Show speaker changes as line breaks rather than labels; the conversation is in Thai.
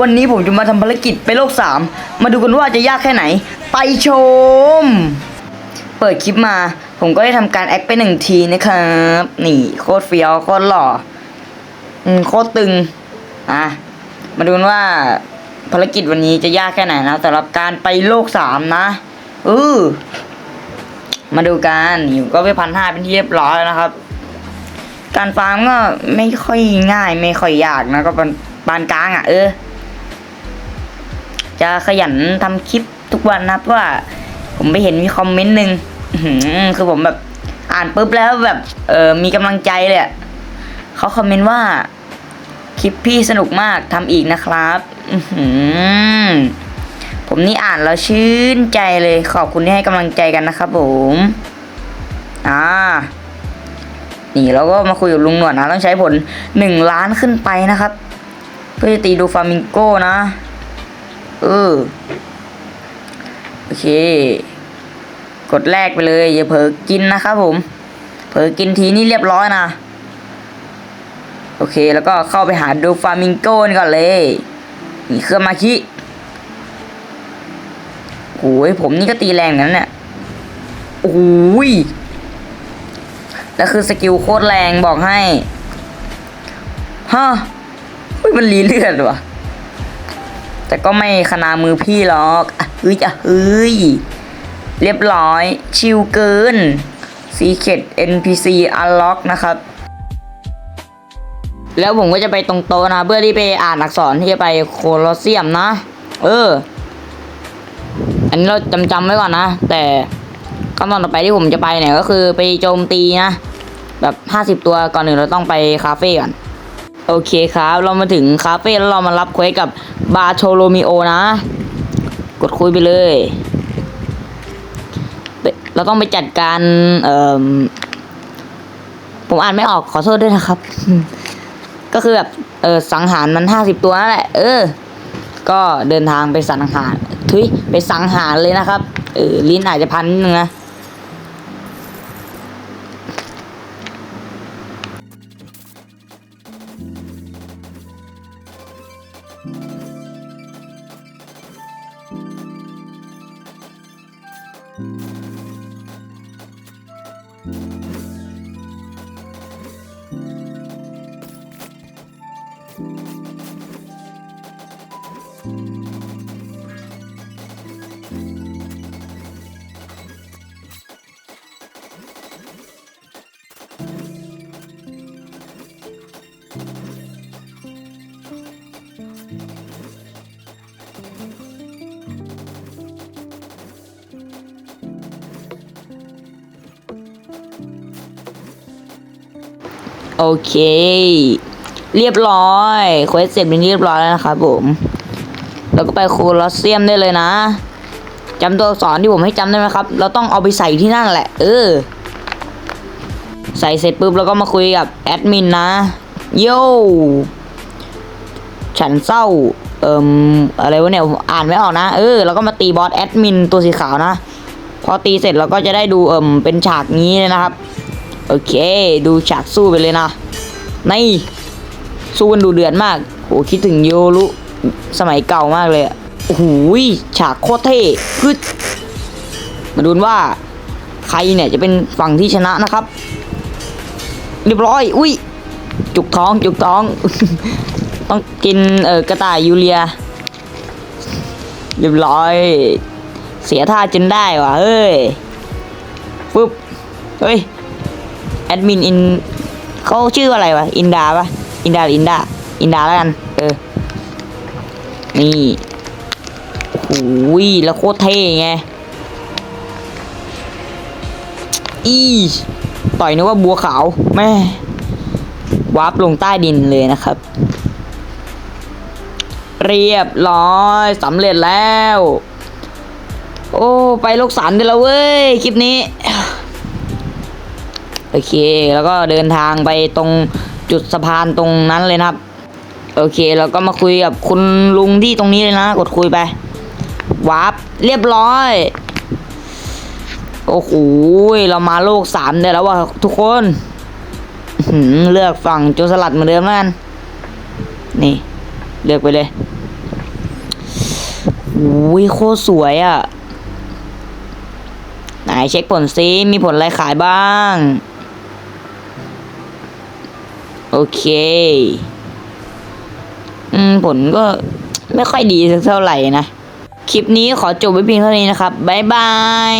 วันนี้ผมจะมาทำภารกิจไปโลกสามมาดูกันว่าจะยากแค่ไหน ไปชม เปิดคลิปมา ผมก็ได้ทำการแอคไปหนึ่งทีนะครับ นี่โคตรเฟี้ยวโคตรหล่อโคตรตึง อะ มาดูกันว่าภารกิจวันนี้จะยากแค่ไหนนะสำหรับการไปโลกสามนะเออมาดูกันอยู่ก็ไปพันห้าเป็นที่เรียบร้อยแล้วนะครับ การฟาร์มก็ไม่ค่อยง่าย ไม่ค่อยยากนะก็ปานปานกลางอะเออ จะขยันทำคลิปทุกวันนะเพราะว่า ผมไปเห็นมีคอมเมนต์หนึ่งคือผมแบบอ่านปุ๊บแล้วแบบเออมีกำลังใจเลยเขาคอมเมนต์ว่าคลิปพี่สนุกมากทำอีกนะครับผมนี่อ่านแล้วชื่นใจเลย ขอบคุณที่ให้กำลังใจกันนะครับผมอ่านี่เราก็มาคุยกับลุงหนวดนะ ต้องใช้ผลหนึ่งล้านขึ้นไปนะครับ เพื่อจะตีดูฟามิงโก้นะ เออ โอเค กดแรกไปเลย อย่าเผลอกินนะครับผม เผลอกินทีนี่เรียบร้อยนะ โอเค แล้วก็เข้าไปหาดูฟามิงโก้นก่อนเลย นี่เครื่องมาคิโอ้ยผมนี่ก็ตีแรงนกันเนี่ยโอ้ยแล้วคือสกิลโคตรแรงบอกให้ฮะมันรีเลือดว่ะ แต่ก็ไม่ขนามือพี่หรอกอะเฮ้ยอะเฮ้ย เรียบร้อย ชิลเกิน Secret NPC Unlock นะครับ แล้วผมก็จะไปตรงโต๊ะนะ เพื่อที่ไปอ่านอักษรที่จะไปโคลอสเซียมนะ เออ อันนี้เราจำจำไว้ก่อนนะ แต่ขั้นตอนต่อไปที่ผมจะไปเนี่ยก็คือไปโจมตีนะ แบบห้าสิบตัวก่อนหนึ่งเราต้องไปคาเฟ่ก่อน โอเคครับ เรามาถึงคาเฟ่แล้วเรามารับเควสกับบาโชโลมิโอนะ กดคุยไปเลย เราต้องไปจัดการเอ่อผมอ่านไม่ออกขอโทษด้วยนะครับ ก็คือแบบเออสังหารมันห้าสิบตัวนั่นแหละ เออ ก็เดินทางไปสังหารทุยไปสังหารเลยนะครับ เออลิ้นอาจจะพันนิดนึง นะ โอเค เรียบร้อยเควสเสร็จเป็นที่เรียบร้อยแล้วนะครับผมแล้วก็ไปโคลอสเซียมได้เลยนะจำตัวอักษรที่ผมให้จำได้ไหมครับ เราต้องเอาไปใส่ที่นั่นแหละ เออ ใส่เสร็จปุ๊บแล้วก็มาคุยกับแอดมินนะ โย่ฉันเศร้า เอ่มอะไรวะเนี่ยอ่านไม่ออกนะ เออแล้วก็มาตีบอสแอดมินตัวสีขาวนะ พอตีเสร็จเราก็จะได้ดูเอ่มเป็นฉากนี้เลยนะครับ โอเค ดูฉากสู้ไปเลยนะ ในสู้กันดูเดือดมากโหคิดถึงโยรุสมัยเก่ามากเลยอะโอ้โหยฉากโคตรเท่คือมาดูว่า ใครเนี่ยจะเป็นฝั่งที่ชนะนะครับ เรียบร้อย อุ้ย จุกท้องจุกท้อง ต้องกินเออกระต่ายยูเรีย เรียบร้อย เสียท่าจนได้ว่ะเฮ้ย ปุ๊บ เฮ้ย แอดมินอินเขาชื่ออะไรวะ อินดาปะอินดาอินดา อินดาแล้วกัน เออ นี่โอ้ยแล้วโคตรเท่ไง อีต่อยนึกว่าบัวขาว แม่วาร์ปลงใต้ดินเลยนะครับ เรียบร้อยสำเร็จแล้ว โอ้ ไปโลกสันได้แล้วเว้ย คลิปนี้ โอเค แล้วก็เดินทางไปตรงจุดสะพานตรงนั้นเลยนะครับ โอเค แล้วก็มาคุยกับคุณลุงที่ตรงนี้เลยนะ กดคุยไปวาร์ปเรียบร้อย โอ้โห เรามาโลกสามได้แล้วว่ะทุกคนเลือกฝั่งโจรสลัดเหมือนเดิมแล้วกัน นี่ เลือกไปเลยอุ้ยโคตรสวยอะ่ะ ไหนเช็คผลซิ มีผลอะไรขายบ้าง อเค อืม ผลก็ไม่ค่อยดีสักเท่าไหร่นะ คลิปนี้ขอจบไว้เพียงเท่านี้นะครับ บ๊ายบาย